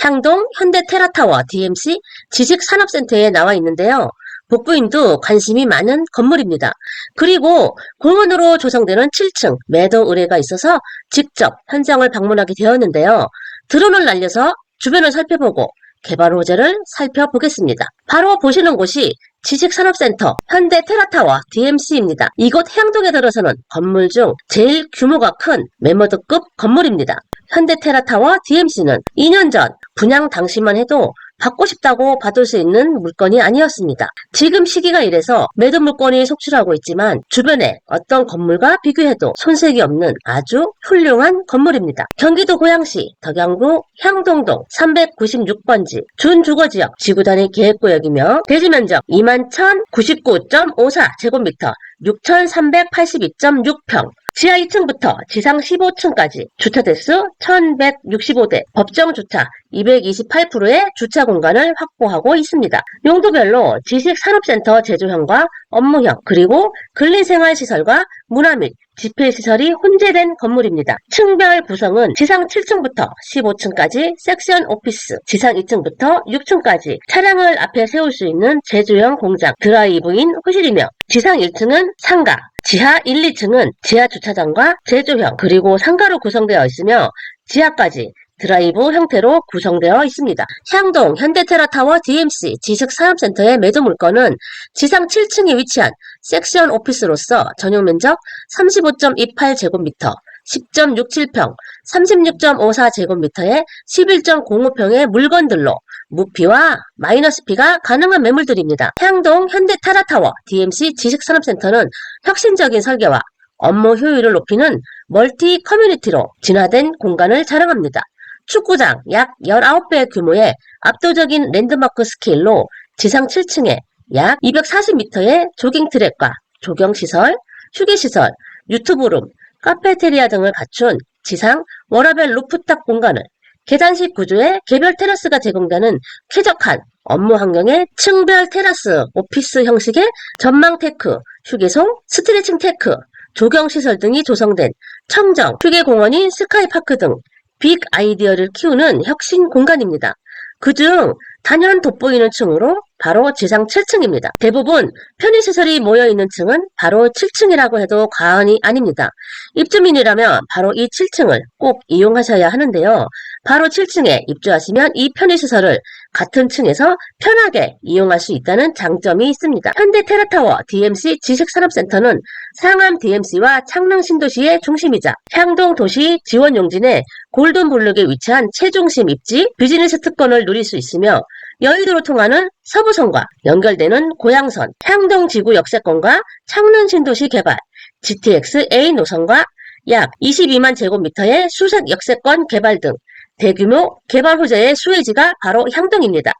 향동 현대테라타워 DMC 지식산업센터에 나와 있는데요. 복부인도 관심이 많은 건물입니다. 그리고 공원으로 조성되는 7층 매도 의뢰가 있어서 직접 현장을 방문하게 되었는데요. 드론을 날려서 주변을 살펴보고 개발 호재를 살펴보겠습니다. 바로 보시는 곳이 지식산업센터 현대 테라타워 DMC입니다. 이곳 해양동에 들어서는 건물 중 제일 규모가 큰 메머드급 건물입니다. 현대테라타워 DMC는 2년 전 분양 당시만 해도 받고 싶다고 받을 수 있는 물건이 아니었습니다. 지금 시기가 이래서 매도 물건이 속출하고 있지만 주변에 어떤 건물과 비교해도 손색이 없는 아주 훌륭한 건물입니다. 경기도 고양시 덕양구 향동동 396번지 준주거지역 지구단위 계획구역이며 대지면적 21,099.54 제곱미터 6,382.6평 지하 2층부터 지상 15층까지 주차 대수 1165대, 법정 주차 228%의 주차 공간을 확보하고 있습니다. 용도별로 지식산업센터 제조형과 업무형, 그리고 근린생활시설과 문화 및 집회시설이 혼재된 건물입니다. 층별 구성은 지상 7층부터 15층까지 섹션 오피스, 지상 2층부터 6층까지 차량을 앞에 세울 수 있는 제조형 공장, 드라이브인 호실이며 지상 1층은 상가, 지하 1, 2층은 지하 주차장과 제조형 그리고 상가로 구성되어 있으며 지하까지 드라이브 형태로 구성되어 있습니다. 향동 현대테라타워 DMC 지식산업센터의 매도 물건은 지상 7층에 위치한 섹션 오피스로서 전용 면적 35.28제곱미터, 10.67평, 36.54제곱미터의 11.05평의 물건들로 무피와 마이너스 피가 가능한 매물들입니다. 향동 현대타라타워 DMC 지식산업센터는 혁신적인 설계와 업무 효율을 높이는 멀티 커뮤니티로 진화된 공간을 자랑합니다. 축구장 약 19배 규모의 압도적인 랜드마크 스케일로 지상 7층에 약 240m의 조깅 트랙과 조경시설, 휴게시설, 유튜브룸, 카페테리아 등을 갖춘 지상 워라벨 루프탑 공간을 계단식 구조의 개별 테라스가 제공되는 쾌적한 업무 환경의 층별 테라스 오피스 형식의 전망 테크, 휴게소, 스트레칭 테크, 조경시설 등이 조성된 청정, 휴게공원인 스카이파크 등 빅 아이디어를 키우는 혁신 공간입니다. 그중 단연 돋보이는 층으로 바로 지상 7층입니다. 대부분 편의시설이 모여있는 층은 바로 7층이라고 해도 과언이 아닙니다. 입주민이라면 바로 이 7층을 꼭 이용하셔야 하는데요. 바로 7층에 입주하시면 이 편의시설을 같은 층에서 편하게 이용할 수 있다는 장점이 있습니다. 현대 테라타워 DMC 지식산업센터는 상암 DMC와 창릉 신도시의 중심이자 향동 도시 지원 용진의 골든블록에 위치한 최중심 입지 비즈니스 특권을 누릴 수 있으며 여의도로 통하는 서부선과 연결되는 고양선, 향동지구 역세권과 창릉 신도시 개발, GTX A 노선과 약 22만 제곱미터의 수색 역세권 개발 등 대규모 개발 호재의 수혜지가 바로 향동입니다.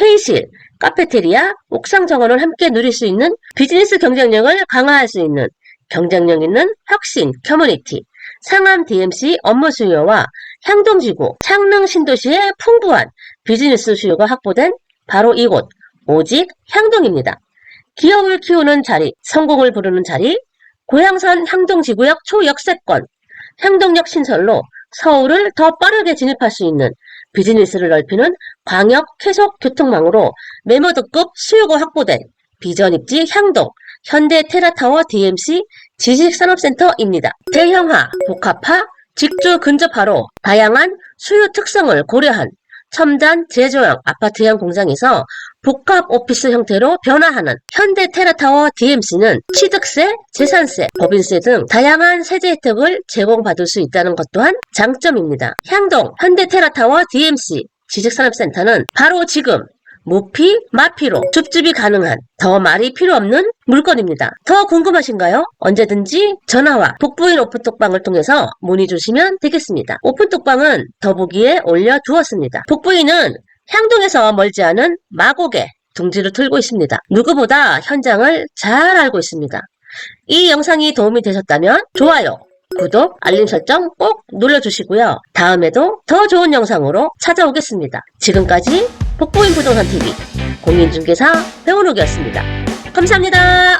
회의실, 카페테리아, 옥상 정원을 함께 누릴 수 있는 비즈니스 경쟁력을 강화할 수 있는 경쟁력 있는 혁신 커뮤니티, 상암 DMC 업무 수요와 향동지구, 창릉 신도시의 풍부한 비즈니스 수요가 확보된 바로 이곳, 오직 향동입니다. 기업을 키우는 자리, 성공을 부르는 자리, 고양선 향동지구역 초역세권, 향동역 신설로 서울을 더 빠르게 진입할 수 있는 비즈니스를 넓히는 광역 쾌속 교통망으로 메모드급 수요가 확보된 비전 입지 향동 현대 테라타워 DMC 지식산업센터입니다. 대형화, 복합화, 직주 근접화로 다양한 수요 특성을 고려한 첨단 제조형 아파트형 공장에서 복합 오피스 형태로 변화하는 현대 테라타워 DMC는 취득세, 재산세, 법인세 등 다양한 세제 혜택을 제공받을 수 있다는 것 또한 장점입니다. 향동 현대 테라타워 DMC 지식산업센터는 바로 지금 무피, 마피로 줍줍이 가능한 더 말이 필요 없는 물건입니다. 더 궁금하신가요? 언제든지 전화와 북부인 오픈톡방을 통해서 문의 주시면 되겠습니다. 오픈톡방은 더보기에 올려두었습니다. 북부인은 향동에서 멀지 않은 마곡에 둥지를 틀고 있습니다. 누구보다 현장을 잘 알고 있습니다. 이 영상이 도움이 되셨다면 좋아요, 구독, 알림 설정 꼭 눌러주시고요. 다음에도 더 좋은 영상으로 찾아오겠습니다. 지금까지 북부인 부동산 TV 공인중개사 배우옥이었습니다. 감사합니다.